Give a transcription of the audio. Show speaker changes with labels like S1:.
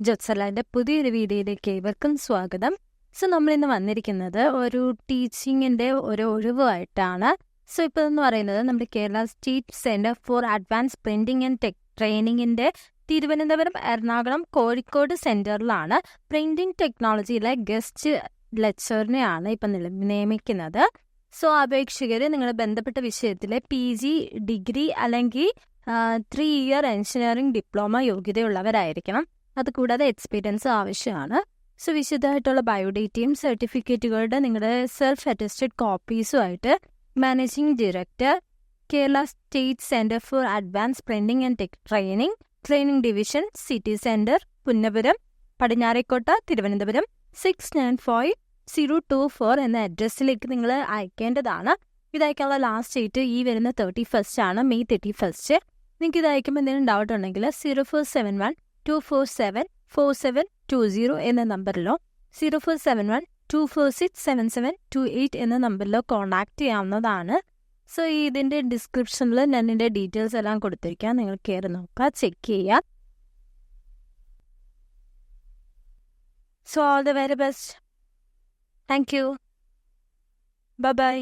S1: ജൊത്സലാന്റെ പുതിയൊരു വീഡിയോയിലേക്ക് ഏവർക്കും സ്വാഗതം. സോ നമ്മളിന്ന് വന്നിരിക്കുന്നത് ഒരു ടീച്ചിങ്ങിന്റെ ഒരു ഒഴിവായിട്ടാണ്. സോ ഇപ്പോൾ എന്ന് പറയുന്നത് നമ്മുടെ Kerala state centre for advance printing and tech ട്രെയിനിങ്ങിന്റെ Thiruvananthapuram Ernakulam Kozhikode സെന്ററിലാണ് പ്രിന്റിംഗ് ടെക്നോളജിയിലെ ഗസ്റ്റ് ലെക്ചറിനെയാണ് ഇപ്പം നിയമിക്കുന്നത്. സോ അപേക്ഷകർ നിങ്ങൾ ബന്ധപ്പെട്ട വിഷയത്തിലെ പി ജി ഡിഗ്രി അല്ലെങ്കിൽ ത്രീ ഇയർ എഞ്ചിനീയറിംഗ് ഡിപ്ലോമ യോഗ്യതയുള്ളവരായിരിക്കണം. അതുകൂടാതെ എക്സ്പീരിയൻസ് ആവശ്യമാണ്. സോ വിശദമായിട്ടുള്ള ബയോഡേറ്റയും സർട്ടിഫിക്കറ്റുകളുടെ നിങ്ങളുടെ self attested കോപ്പീസുമായിട്ട് managing director Kerala state centre for advance printing and tech training training division city centre Punnapuram Padinjarekotta Thiruvananthapuram six nine five zero two four എന്ന അഡ്രസ്സിലേക്ക് നിങ്ങൾ അയക്കേണ്ടതാണ്. ഇത് ലാസ്റ്റ് ഡേറ്റ് ഈ വരുന്ന തേർട്ടി ഫസ്റ്റ് ആണ് മെയ് തേർട്ടി ഫസ്റ്റ് നിങ്ങൾക്ക് ഇത് അയക്കുമ്പോൾ എന്തെങ്കിലും ഡൗട്ട് ഉണ്ടെങ്കിൽ zero four seven one two four seven four seven two zero എന്ന നമ്പറിലോ zero four seven one two four six seven seven two eight എന്ന നമ്പറിലോ കോൺടാക്ട് ചെയ്യാവുന്നതാണ്. സോ ഇതിന്റെ ഡിസ്ക്രിപ്ഷനിൽ ഞാൻ ഇതിന്റെ ഡീറ്റെയിൽസ് എല്ലാം കൊടുത്തിരിക്കാം. നിങ്ങൾ കയറി നോക്കുക ചെക്ക് ചെയ്യുക. So all the very best thank you bye